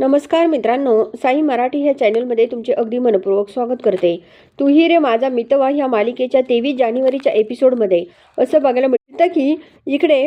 नमस्कार मित्रांनो साई मराठी ह्या चॅनलमध्ये तुमचे अगदी मनपूर्वक स्वागत करते. तुही रे माझा मितवा ह्या मालिकेच्या तेवीस जानेवारीच्या एपिसोडमध्ये. असं बघायला मिळतं की इकडे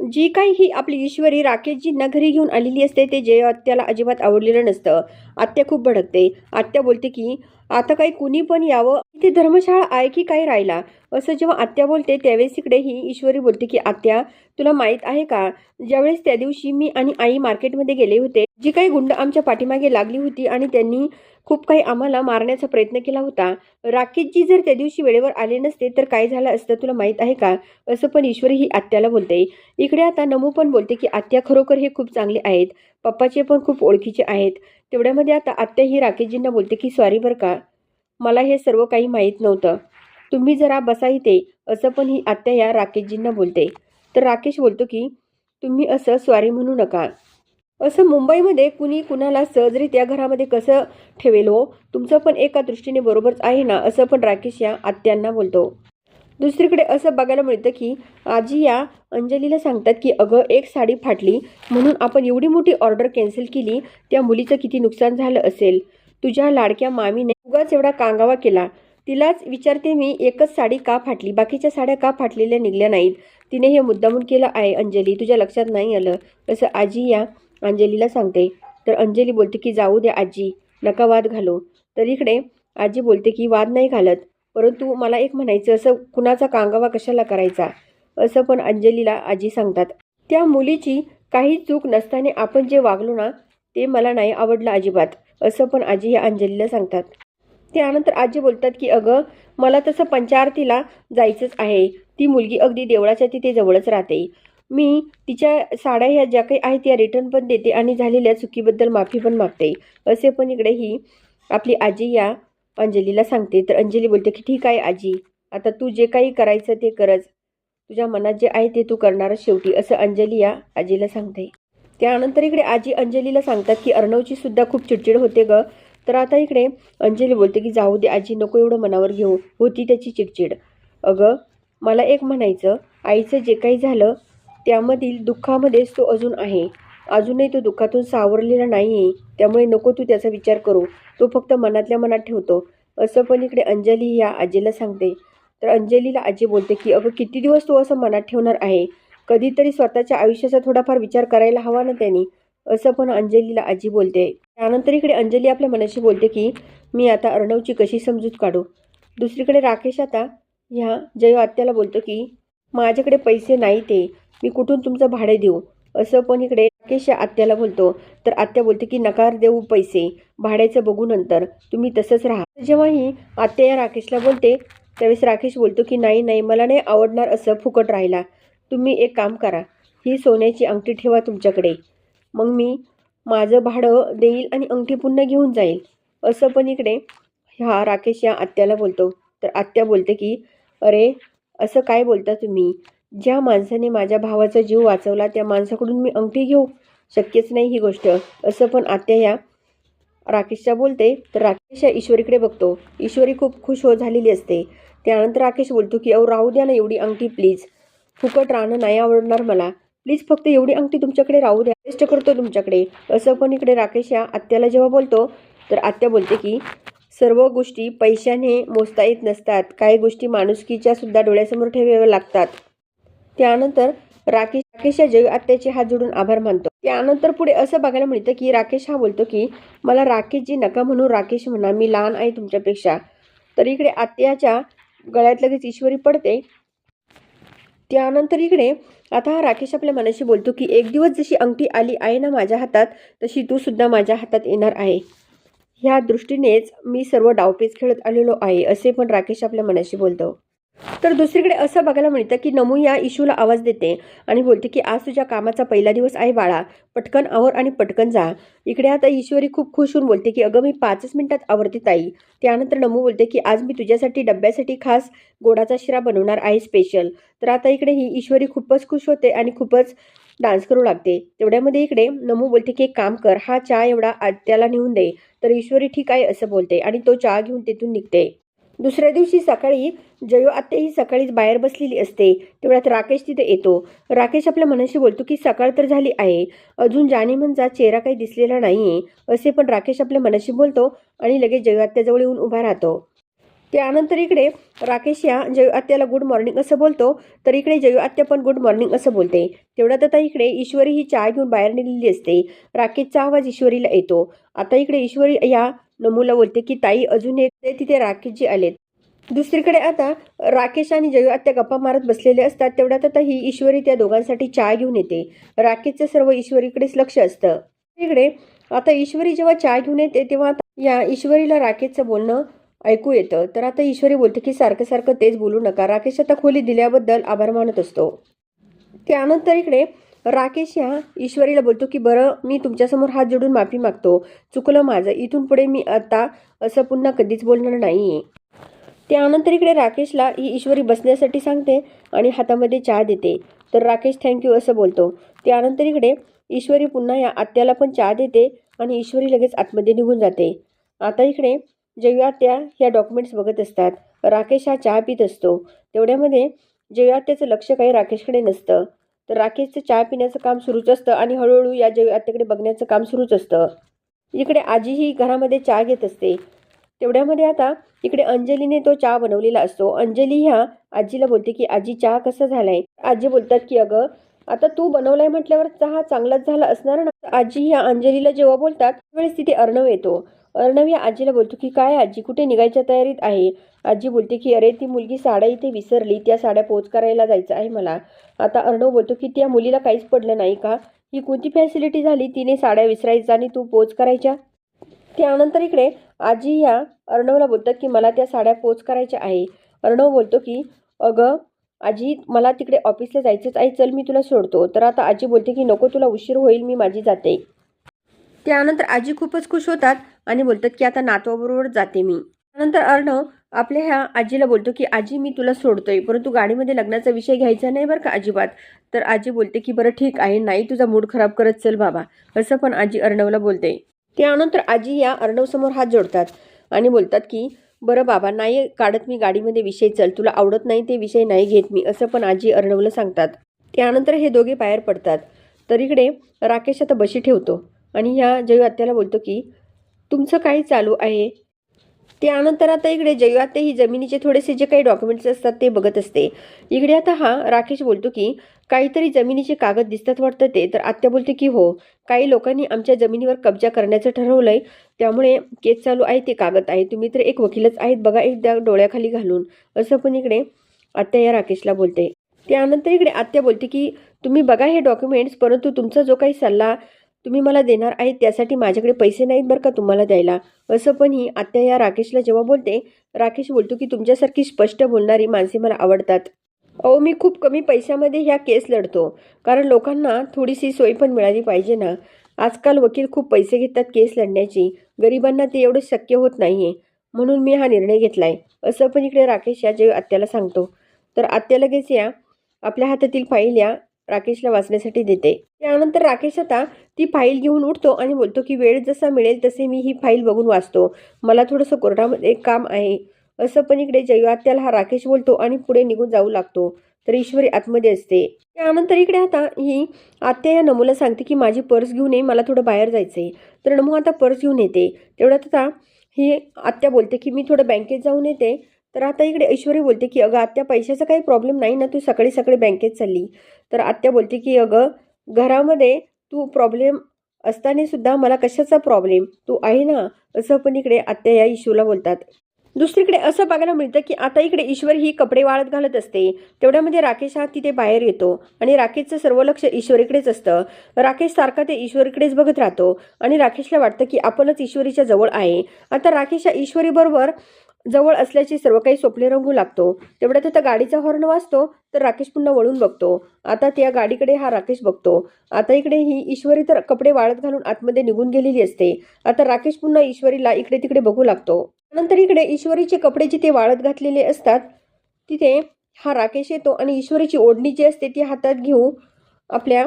जी काही ही आपली ईश्वरी राकेशजींना घरी घेऊन आलेली असते ते जय आत्याला अजिबात आवडलेलं नसतं. आत्या खूप भडकते. आत्या बोलते की आता काही कुणी पण यावं. इथे धर्मशाळा आहे की काय राहिला? असं जेव्हा आत्या बोलते त्यावेळेस इकडे ही ईश्वरी बोलते की आत्या तुला माहीत आहे का? ज्यावेळेस त्या दिवशी मी आणि आई मार्केटमध्ये गेले होते जी काही गुंड आमच्या पाठीमागे लागली होती आणि त्यांनी खूप काही आम्हाला मारण्याचा प्रयत्न केला होता. राकेशजी जर त्या दिवशी वेळेवर आले नसते तर काय झालं असतं तुला माहीत आहे का? असं पण ईश्वरी ही आत्याला बोलते. इकडे आता नमू पण बोलते की आत्या खरोखर हे खूप चांगले आहेत. पप्पाचे पण खूप ओळखीचे आहेत. तेवढ्यामध्ये आता आत्या ही राकेशजींना बोलते की सॉरी बरं का. मला हे सर्व काही माहीत नव्हतं. तुम्ही जरा बसा इथे. असं पण ही आत्या या राकेशजींना बोलते. तर राकेश बोलतो की तुम्ही असं स्वारी म्हणू नका. असं मुंबईमध्ये कुणी कुणाला सहजरित्या घरामध्ये कसं ठेवेल हो? तुमचं पण एका दृष्टीने बरोबरच आहे ना? असं पण राकेश या आत्यांना बोलतो. दुसरीकडे असं बघायला मिळतं की आजी या अंजलीला सांगतात की अगं एक साडी फाटली म्हणून आपण एवढी मोठी ऑर्डर कॅन्सल केली त्या मुलीचं किती नुकसान झालं असेल. तुझ्या लाडक्या मामीने उगाच एवढा कांगावा केला. तिलाच विचारते मी एकच साडी का फाटली? बाकीच्या साड्या का फाटलेल्या निघल्या नाहीत? तिने हे मुद्दामून केलं आहे अंजली तुझ्या लक्षात नाही आलं? असं आजी या अंजलीला सांगते. तर अंजली बोलते की जाऊ दे आजी नका वाद घालो. तर इकडे आजी बोलते की वाद नाही घालत. परंतु मला एक म्हणायचं असं कुणाचा कांगावा कशाला करायचा? असं पण अंजलीला आजी सांगतात. त्या मुलीची काही चूक नसताना आपण जे वागलो ना ते मला नाही आवडलं अजिबात असं पण आजी या अंजलीला सांगतात. त्यानंतर आजी बोलतात की अगं मला तसं पंचारतीला जायचंच आहे. ती मुलगी अगदी देवळाच्या तिथे जवळच राहते. मी तिच्या साड्या ह्या ज्या काही आहेत त्या रिटर्न पण देते आणि झालेल्या चुकीबद्दल माफी पण मागते. असे पण इकडे ही आपली आजी या अंजलीला सांगते. तर अंजली बोलते की ठीक आहे आजी. आता तू जे काही करायचं ते करच. तुझ्या मनात जे आहे ते तू करणारच शेवटी असं अंजली या आजीला सांगते. त्यानंतर इकडे आजी अंजलीला सांगतात की अर्णवची सुद्धा खूप चिडचिड होते ग. तर आता इकडे अंजली बोलते की जाऊ दे आजी नको एवढं मनावर घेऊ. होती त्याची चिडचिड. अगं मला एक म्हणायचं. आईचं जे काही झालं त्यामधील दुःखामध्येच तो अजून आहे. अजूनही तो दुःखातून सावरलेला नाही आहे त्यामुळे नको तू त्याचा विचार करू. तो फक्त मनातल्या मनात ठेवतो. असं पण इकडे अंजली या आजीला सांगते. तर अंजलीला आजी बोलते की अगं किती दिवस तो असं मनात ठेवणार आहे? कधीतरी स्वतःच्या आयुष्याचा थोडाफार विचार करायला हवा ना त्यांनी. असं पण अंजलीला आजी बोलते. त्यानंतर इकडे अंजली आपल्या मनाशी बोलते की मी आता अर्णवची कशी समजूत काढू? दुसरीकडे राकेश आता ह्या जय आत्याला बोलतो की माझ्याकडे पैसे नाही ते. मी कुठून तुमचं भाडे देऊ? असं पण इकडे? राकेश या आत्याला बोलतो. तर आत्या बोलते की नकार देऊ पैसे. भाड्याचं बघू नंतर. तुम्ही तसंच राहा. जेव्हाही आत्या या राकेशला बोलते त्यावेळेस राकेश बोलतो की नाही नाही मला नाही आवडणार असं फुकट राहिला तुम्ही एक काम करा. ही सोन्याची अंगठी ठेवा तुमच्याकडे. मग मी माझं भाडं देईल आणि अंगठी पुन्हा घेऊन जाईल. असं पण इकडे ह्या राकेश या आत्याला बोलतो. तर आत्या बोलते की अरे असं काय बोलता तुम्ही? ज्या माणसाने माझ्या भावाचा जीव वाचवला त्या माणसाकडून मी अंगठी घेऊ शक्यच नाही ही गोष्ट. असं पण आत्या ह्या राकेशच्या बोलते. तर राकेश या ईश्वरीकडे बघतो. ईश्वरी खूप खुश हो झालेली असते. त्यानंतर राकेश बोलतो की अहो राहू द्या ना एवढी अंगठी प्लीज फुकट राहणं नाही आवडणार मला. प्लीज फक्त एवढी अंगठी तुमच्याकडे राहू द्या. टेस्ट करतो तुमच्याकडे. असं पण इकडे राकेश या आत्याला जेव्हा बोलतो तर आत्या बोलते की सर्व गोष्टी पैशाने मोजता येत नसतात. काही गोष्टी माणुसकीच्या सुद्धा डोळ्यासमोर ठेवाव्या लागतात. त्यानंतर राकेश राकेश या जय आत्याचे हात जोडून आभार मानतो. त्यानंतर पुढे असं बघायला मिळतं की राकेश हा बोलतो की मला राकेशजी नका म्हणून राकेश म्हणा मी लहान आहे तुमच्यापेक्षा. तर इकडे आत्याच्या गळ्यात लगेच ईश्वरी पडते. त्यानंतर इकडे आता हा राकेश आपल्या मनाशी बोलतो की एक दिवस जशी अंगठी आली आहे ना माझ्या हातात तशी तू सुद्धा माझ्या हातात येणार आहे. ह्या दृष्टीनेच मी सर्व डावपेच खेळत आलेलो आहे असे पण राकेश आपल्या मनाशी बोलतो. तर दुसरीकडे असं बघायला मिळतं की नमू या इशूला आवाज देते आणि बोलते की आज तुझ्या कामाचा पहिला दिवस आहे बाळा. पटकन आवर आणि पटकन जा. इकडे आता ईश्वरी खूप खुश होऊन बोलते की अगं मी पाचच मिनिटात आवरते ताई. त्यानंतर नमू बोलते की आज मी तुझ्यासाठी डब्यासाठी खास गोडाचा शिरा बनवणार आहे स्पेशल तर आता इकडे ही ईश्वरी खूपच खुश होते आणि खूपच डान्स करू लागते. तेवढ्यामध्ये इकडे नमू बोलते की एक काम कर हा चहा एवढा आत्याला नेऊन दे. तर ईश्वरी ठीक आहे असं बोलते आणि तो चहा घेऊन तिथून निघते. दुसऱ्या दिवशी सकाळी जयो आत्या ही सकाळीच बाहेर बसलेली असते. तेवढ्यात राकेश तिथे येतो. राकेश आपल्या मनाशी बोलतो की सकाळ तर झाली आहे. अजून जानेमनचा चेहरा काही दिसलेला नाहीये. असे पण राकेश आपल्या मनाशी बोलतो आणि लगेच जयो आत्याजवळ येऊन उभा राहतो. त्यानंतर इकडे राकेश या जयो आत्याला गुड मॉर्निंग असं बोलतो. तर इकडे जयो आत्या पण गुड मॉर्निंग असं बोलते. तेवढ्यात आता इकडे ईश्वरी ही चहा घेऊन बाहेर निघलेली असते. राकेशचा आवाज ईश्वरीला येतो. आता इकडे ईश्वरी या नमूला बोलते की ताई अजून एक ते तिथे राकेशजी आलेत. दुसरीकडे आता राकेश आणि जयो आत्या गप्पा मारत बसलेले असतात. तेवढ्यात आता ही ईश्वरी त्या दोघांसाठी चहा घेऊन येते. राकेशचं सर्व ईश्वरीकडेच लक्ष असतं. इकडे आता ईश्वरी जेव्हा चहा घेऊन येते तेव्हा या ईश्वरीला राकेशचं बोलणं ऐकू येतं. तर आता ईश्वरी बोलते की सारखं सारखं तेच बोलू नका. राकेश आता खोली दिल्याबद्दल आभार मानत असतो. त्यानंतर इकडे राकेश या ईश्वरीला बोलतो की बरं मी तुमच्यासमोर हात जोडून माफी मागतो. चुकलं माझं. इथून पुढे मी आता असं पुन्हा कधीच बोलणार नाही त्यानंतर इकडे राकेशला ही ईश्वरी बसण्यासाठी सांगते आणि हातामध्ये चहा देते. तर राकेश थँक्यू असं बोलतो. त्यानंतर इकडे ईश्वरी पुन्हा या आत्याला पण चहा देते आणि ईश्वरी लगेच आतमध्ये निघून जाते. आता इकडे जयू ह्या डॉक्युमेंट्स बघत असतात. राकेश हा चहा पित असतो. तेवढ्यामध्ये जयआत्याचं लक्ष काही राकेशकडे नसतं. तर राकेशचं चहा पिण्याचं काम सुरूच असतं आणि हळूहळू या जयू तिकडे बघण्याचं काम सुरूच असतं. इकडे आजीही घरामध्ये चहा घेत असते. तेवढ्यामध्ये आता इकडे अंजलीने तो चहा बनवलेला असतो. अंजली ह्या आजीला बोलते की आजी चहा कसा झालाय? आजी बोलतात की अगं आता तू बनवलाय म्हटल्यावर चहा चांगलाच झाला असणार ना? आजी ह्या अंजलीला जेव्हा बोलतात त्यावेळेस तिथे अर्णव येतो. अर्णव या आजीला बोलतो की काय आजी कुठे निघायच्या तयारीत आहे? आजी बोलते की अरे ती मुलगी साड्या इथे विसरली त्या साड्या पोच करायला जायचं आहे मला. आता अर्णव बोलतो की त्या मुलीला काहीच पडलं नाही का? ही कोणती फॅसिलिटी झाली? तिने साड्या विसरायच्या आणि तू पोच करायच्या? त्यानंतर इकडे आजी या अर्णवला बोलतात की मला त्या साड्या पोच करायच्या आहे. अर्णव बोलतो की अगं आजी मला तिकडे ऑफिसला जायचंच आहे चल मी तुला सोडतो. तर आता आजी बोलते की नको तुला उशीर होईल मी माझी जाते. त्यानंतर आजी खूपच खुश होतात. आणि बोलतात की आता नातवाबरोबर जाते मी. त्यानंतर अर्णव आपल्या ह्या आजीला बोलतो की आजी मी तुला सोडतोय परंतु गाडीमध्ये लग्नाचा विषय घ्यायचा नाही बरं का अजिबात? तर आजी बोलते की बरं ठीक आहे नाही तुझा मूड खराब करत चल बाबा. असं पण आजी अर्णवला बोलते. त्यानंतर आजी या अर्णवसमोर हात जोडतात आणि बोलतात की बरं बाबा नाही काढत मी गाडीमध्ये विषय चल तुला आवडत नाही ते विषय नाही घेत मी असं पण आजी अर्णवला सांगतात. त्यानंतर हे दोघे बाहेर पडतात. तर इकडे राकेश आता बशी ठेवतो आणि ह्या जयू आत्याला बोलतो की तुमचं काय चालू आहे? त्यानंतर आता इकडे जयू आत्या ही जमिनीचे थोडेसे जे काही डॉक्युमेंट्स असतात ते बघत असते. इकडे आता हा राकेश बोलतो की काहीतरी जमिनीचे कागद दिसतात वाटतं ते. तर आत्या बोलते की हो काही लोकांनी आमच्या जमिनीवर कब्जा करण्याचं ठरवलंय. त्यामुळे केस चालू आहे ते कागद आहे. तुम्ही तर एक वकीलच आहेत बघा एकदा डोळ्याखाली घालून. असं पण इकडे आत्या या राकेशला बोलते. त्यानंतर इकडे आत्या बोलते की तुम्ही बघा हे डॉक्युमेंट्स परंतु तुमचा जो काही सल्ला तुम्ही मला देणार आहेत त्यासाठी माझ्याकडे पैसे नाहीत बरं का तुम्हाला द्यायला. असं पण ही आत्या या राकेशला जेव्हा बोलते राकेश बोलतो की तुमच्यासारखी स्पष्ट बोलणारी माणसे मला आवडतात. अहो मी खूप कमी पैशामध्ये ह्या केस लढतो कारण लोकांना थोडीशी सोय पण मिळाली पाहिजे ना. आजकाल वकील खूप पैसे घेतात केस लढण्याची गरिबांना ते एवढं शक्य होत नाही आहे म्हणून मी हा निर्णय घेतला आहे असं पण इकडे राकेश या जे आत्याला सांगतो. तर आत्या लगेच या आपल्या हातातील फाईल या राकेशला वाचण्यासाठी देते. त्यानंतर राकेश आता ती फाईल घेऊन उठतो आणि बोलतो की वेळ जसा मिळेल तसे मी ही फाईल बघून वाचतो. मला थोडंसं कोर्टामध्ये काम आहे. असं पण इकडे जयवात्याला हा राकेश बोलतो आणि पुढे निघून जाऊ लागतो. तर ईश्वरी आतमध्ये असते. त्यानंतर इकडे आता ही आत्या या नमूला सांगते की माझी पर्स घेऊन ये मला थोडं बाहेर जायचं आहे तर नमू आता पर्स घेऊन येते. तेवढ्यात आता ही आत्या बोलते की मी थोडं बँकेत जाऊन येते. तर आता इकडे ऐश्वरी बोलते की अगं आत्या पैशाचा काही प्रॉब्लेम नाही ना? तू सकाळी सकाळी बँकेत चालली. तर आत्या बोलते की अगं घरामध्ये तू प्रॉब्लेम असताना सुद्धा मला कशाचा प्रॉब्लेम तू आहे ना? असं पण इकडे आत्या या इशूला बोलतात. दुसरीकडे असं बघायला मिळतं की आता इकडे ईश्वर ही कपडे वाळत घालत असते. तेवढ्यामध्ये राकेश हा तिथे बाहेर येतो आणि राकेशचं सर्व लक्ष ईश्वरीकडेच असतं. राकेश सारखा ते ईश्वरीकडेच बघत राहतो आणि राकेशला वाटतं की आपणच ईश्वरीच्या जवळ आहे. आता राकेश हा ईश्वरीबरोबर जवळ असल्याचे सर्व काही स्वप्ने रंगू लागतो. तेवढ्यात आता गाडीचा हॉर्न वाजतो तर राकेश पुन्हा वळून बघतो. आता त्या गाडीकडे हा राकेश बघतो. आता इकडे ही ईश्वरी तर कपडे वाळत घालून आतमध्ये निघून गेलेली असते. आता राकेश पुन्हा ईश्वरीला इकडे तिकडे बघू लागतो. नंतर इकडे ईश्वरीचे कपडे जिथे वाळत घातलेले असतात तिथे हा राकेश येतो आणि ईश्वरीची ओढणी जी असते ती हातात घेऊ आपल्या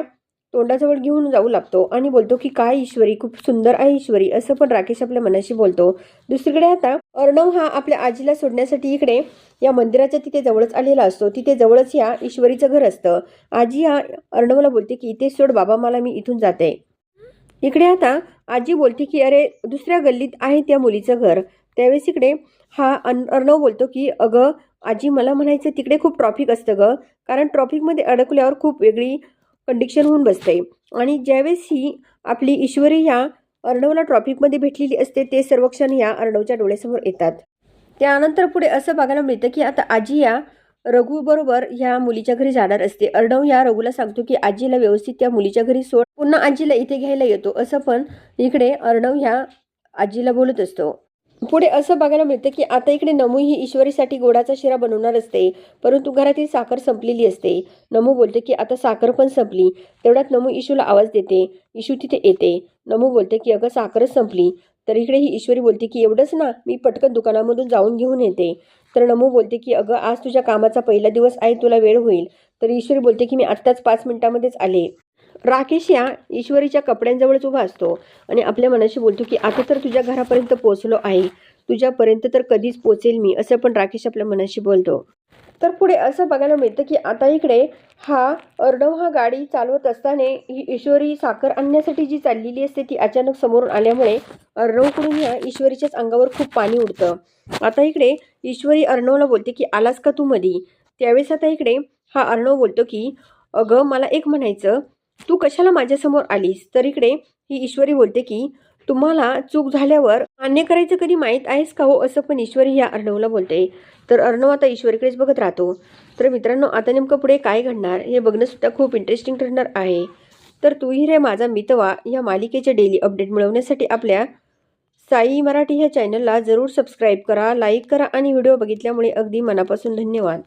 तोंडाजवळ घेऊन जाऊ लागतो आणि बोलतो की काय ईश्वरी खूप सुंदर आहे ईश्वरी असं पण राकेश आपल्या मनाशी बोलतो. दुसरीकडे आता अर्णव हा आपल्या आजीला सोडण्यासाठी इकडे या मंदिराच्या तिथे जवळच आलेला असतो. तिथे जवळच या ईश्वरीचं घर असतं. आजी हा अर्णवला बोलते की इथे सोड बाबा मला मी इथून जाते. इकडे आता आजी बोलते की अरे दुसऱ्या गल्लीत आहे त्या मुलीचं घर. त्यावेळेस इकडे हा अन अर्णव बोलतो की अगं आजी मला म्हणायचं तिकडे खूप ट्रॉफिक असतं ग. कारण ट्रॉफिकमध्ये अडकल्यावर खूप वेगळी कंडिक्शन होऊन बसते. आणि ज्यावेळेस ही आपली ईश्वरी या अर्णवला ट्रॉफिकमध्ये भेटलेली असते ते सर्व क्षण या अर्णवच्या डोळ्यासमोर येतात. त्यानंतर पुढे असं बघायला मिळतं की आता आजी या रघूबरोबर ह्या मुलीच्या घरी जाणार असते. अर्णव या रघुला सांगतो की आजीला व्यवस्थित त्या मुलीच्या घरी सोड. पुन्हा आजीला इथे घ्यायला येतो. असं पण इकडे अर्णव ह्या आजीला बोलत असतो. पुढे असं बघायला मिळतं की आता इकडे नमू ही ईश्वरीसाठी गोडाचा शिरा बनवणार असते परंतु घरातील साखर संपलेली असते. नमू बोलते की आता साखर पण संपली. तेवढ्यात नमू इशूला आवाज देते. इशू तिथे येते. नमू बोलते की अगं साखरच संपली. तर इकडे ही ईश्वरी बोलते की एवढंच ना मी पटकन दुकानामधून जाऊन घेऊन येते. तर नमू बोलते की अगं आज तुझ्या कामाचा पहिला दिवस आहे तुला वेळ होईल. तर ईश्वरी बोलते की मी आत्ताच पाच मिनिटामध्येच आले. राकेश या ईश्वरीच्या कपड्यांजवळच उभा असतो आणि आपल्या मनाशी बोलतो की आता तर तुझ्या घरापर्यंत पोचलो आहे. तुझ्यापर्यंत तर कधीच पोचेल मी असं पण राकेश आपल्या मनाशी बोलतो. तर पुढे असं बघायला मिळतं की आता इकडे हा अर्णव हा गाडी चालवत असताना ही ईश्वरी साखर आणण्यासाठी जी चाललेली असते ती अचानक समोरून आल्यामुळे अर्णवकडून ह्या ईश्वरीच्याच अंगावर खूप पाणी उडतं. आता इकडे ईश्वरी अर्णवला बोलते की आलास का तू मधी? त्यावेळेस आता इकडे हा अर्णव बोलतो की अगं मला एक म्हणायचं. तू कशाला माझ्यासमोर आलीस? तर इकडे ही ईश्वरी बोलते की तुम्हाला चूक झाल्यावर मान्य करायचं कधी माहीत आहेस का हो? असं पण ईश्वरी या अर्णवला बोलते. तर अर्णव आता ईश्वरीकडेच बघत राहतो. तर मित्रांनो आता नेमकं पुढे काय घडणार? हे बघणंसुद्धा खूप इंटरेस्टिंग ठरणार आहे. तर तूही रे माझा मितवा या मालिकेचे डेली अपडेट मिळवण्यासाठी आपल्या साई मराठी ह्या चॅनलला जरूर सबस्क्राईब करा लाईक करा आणि व्हिडिओ बघितल्यामुळे अगदी मनापासून धन्यवाद.